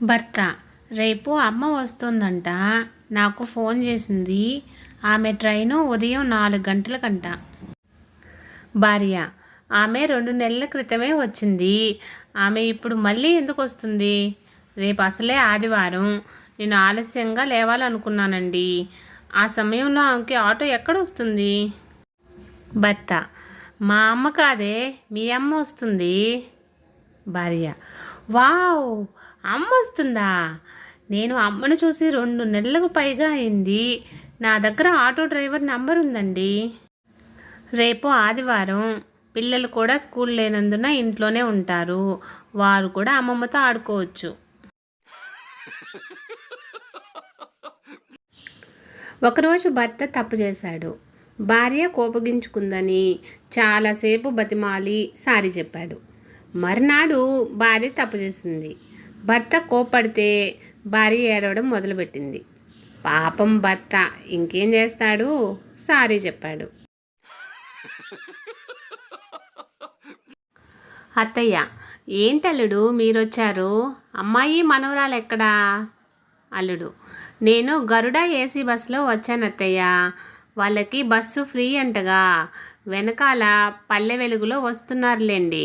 భర్త రేపు అమ్మ వస్తుందంట నాకు ఫోన్ చేసింది ఆమె ట్రైను ఉదయం నాలుగు గంటలకంట. భార్య ఆమె రెండు నెలల క్రితమే వచ్చింది ఆమె ఇప్పుడు మళ్ళీ ఎందుకు వస్తుంది? రేపు అసలే ఆదివారం నేను ఆలస్యంగా లేవాలనుకున్నానండి ఆ సమయంలో ఆమెకి ఆటో ఎక్కడ వస్తుంది? భర్త మా అమ్మ కాదే మీ అమ్మ వస్తుంది. భార్య వావ్ అమ్మ వస్తుందా? నేను అమ్మను చూసి రెండు నెలలకు పైగా అయింది. నా దగ్గర ఆటో డ్రైవర్ నంబర్ ఉందండి. రేపు ఆదివారం పిల్లలు కూడా స్కూల్ లేనందున ఇంట్లోనే ఉంటారు. వారు కూడా అమ్మమ్మతో ఆడుకోవచ్చు. ఒకరోజు భర్త తప్పు చేశాడు. భార్య కోపగించుకుందని చాలాసేపు బతిమాలి సారీ చెప్పాడు. మర్నాడు భార్య తప్పు చేసింది. భర్త కోపడితే భార్య ఏడవడం మొదలుపెట్టింది. పాపం భర్త ఇంకేం చేస్తాడు? సారీ చెప్పాడు. అత్తయ్య ఏంటల్లుడు మీరొచ్చారు? అమ్మాయి మనవరాలు ఎక్కడా అల్లుడు నేను గరుడ ఏసీ బస్సులో వచ్చాను అత్తయ్య వాళ్ళకి బస్సు ఫ్రీ అంటగా వెనకాల పల్లె వెలుగులో వస్తున్నారులేండి.